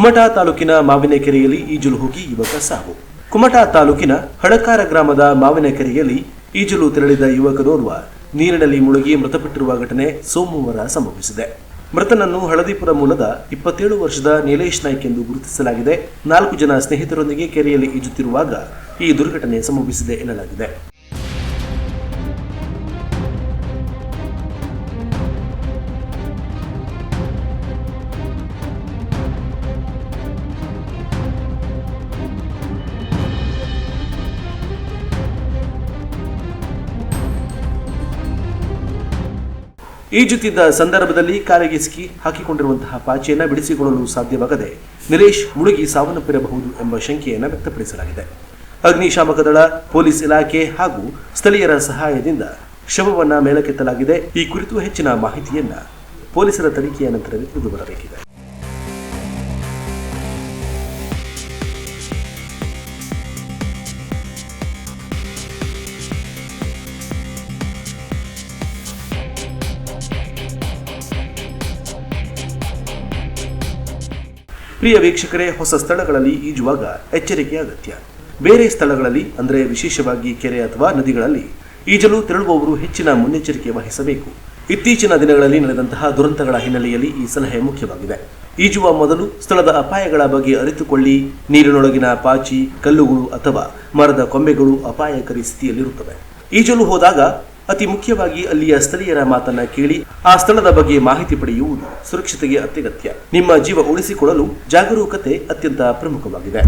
ಕುಮಟಾ ತಾಲೂಕಿನ ಮಾವಿನಕೆರೆಯಲ್ಲಿ ಈಜಲು ಹೋಗಿ ಯುವಕ ಸಾವು. ಕುಮಟಾ ತಾಲೂಕಿನ ಹಡಕಾರ ಗ್ರಾಮದ ಮಾವಿನಕೆರೆಯಲ್ಲಿ ಈಜಲು ತೆರಳಿದ ಯುವಕನೋರ್ವ ನೀರಿನಲ್ಲಿ ಮುಳುಗಿ ಮೃತಪಟ್ಟಿರುವ ಘಟನೆ ಸೋಮವಾರ ಸಂಭವಿಸಿದೆ. ಮೃತನನ್ನು ಹಳದಿಪುರ ಮೂಲದ ಇಪ್ಪತ್ತೇಳು ವರ್ಷದ ನೀಲೇಶ್ ನಾಯ್ಕ್ ಎಂದು ಗುರುತಿಸಲಾಗಿದೆ. ನಾಲ್ಕು ಜನ ಸ್ನೇಹಿತರೊಂದಿಗೆ ಕೆರೆಯಲ್ಲಿ ಈಜುತ್ತಿರುವಾಗ ಈ ದುರ್ಘಟನೆ ಸಂಭವಿಸಿದೆ ಎನ್ನಲಾಗಿದೆ. ಈಜುತ್ತಿದ್ದ ಸಂದರ್ಭದಲ್ಲಿ ಕಾಲಿಗೆ ಸಿಕ್ಕಿ ಹಾಕಿಕೊಂಡಿರುವಂತಹ ಪಾಚಿಯನ್ನು ಬಿಡಿಸಿಕೊಳ್ಳಲು ಸಾಧ್ಯವಾಗದೆ ನಿಲೇಶ್ ಮುಳುಗಿ ಸಾವನ್ನಪ್ಪಿರಬಹುದು ಎಂಬ ಶಂಕೆಯನ್ನು ವ್ಯಕ್ತಪಡಿಸಲಾಗಿದೆ. ಅಗ್ನಿಶಾಮಕ ದಳ ಪೊಲೀಸ್ ಇಲಾಖೆ ಹಾಗೂ ಸ್ಥಳೀಯರ ಸಹಾಯದಿಂದ ಶವವನ್ನು ಮೇಲಕ್ಕೆತ್ತಲಾಗಿದೆ. ಈ ಕುರಿತು ಹೆಚ್ಚಿನ ಮಾಹಿತಿಯನ್ನು ಪೊಲೀಸರ ತನಿಖೆಯ ನಂತರವೇ ತಿಳಿದು ಬರಬೇಕಿದೆ ಪ್ರಿಯ ವೀಕ್ಷಕರೇ, ಹೊಸ ಸ್ಥಳಗಳಲ್ಲಿ ಈಜುವಾಗ ಎಚ್ಚರಿಕೆ ಅಗತ್ಯ. ಬೇರೆ ಸ್ಥಳಗಳಲ್ಲಿ, ಅಂದರೆ ವಿಶೇಷವಾಗಿ ಕೆರೆ ಅಥವಾ ನದಿಗಳಲ್ಲಿ, ಈಜಲು ತೆರಳುವವರು ಹೆಚ್ಚಿನ ಮುನ್ನೆಚ್ಚರಿಕೆ ವಹಿಸಬೇಕು. ಇತ್ತೀಚಿನ ದಿನಗಳಲ್ಲಿ ನಡೆದಂತಹ ದುರಂತಗಳ ಹಿನ್ನೆಲೆಯಲ್ಲಿ ಈ ಸಲಹೆ ಮುಖ್ಯವಾಗಿದೆ. ಈಜುವ ಮೊದಲು ಸ್ಥಳದ ಅಪಾಯಗಳ ಬಗ್ಗೆ ಅರಿತುಕೊಳ್ಳಿ. ನೀರಿನೊಳಗಿನ ಪಾಚಿ, ಕಲ್ಲುಗಳು ಅಥವಾ ಮರದ ಕೊಂಬೆಗಳು ಅಪಾಯಕಾರಿ ಸ್ಥಿತಿಯಲ್ಲಿರುತ್ತವೆ. ಈಜಲು ಹೋದಾಗ ಅತಿ ಮುಖ್ಯವಾಗಿ ಅಲ್ಲಿಯ ಸ್ಥಳೀಯರ ಮಾತನ್ನ ಕೇಳಿ ಆ ಸ್ಥಳದ ಬಗ್ಗೆ ಮಾಹಿತಿ ಪಡೆಯುವುದು ಸುರಕ್ಷತೆಗೆ ಅತ್ಯಗತ್ಯ. ನಿಮ್ಮ ಜೀವ ಉಳಿಸಿಕೊಳ್ಳಲು ಜಾಗರೂಕತೆ ಅತ್ಯಂತ ಪ್ರಮುಖವಾಗಿದೆ.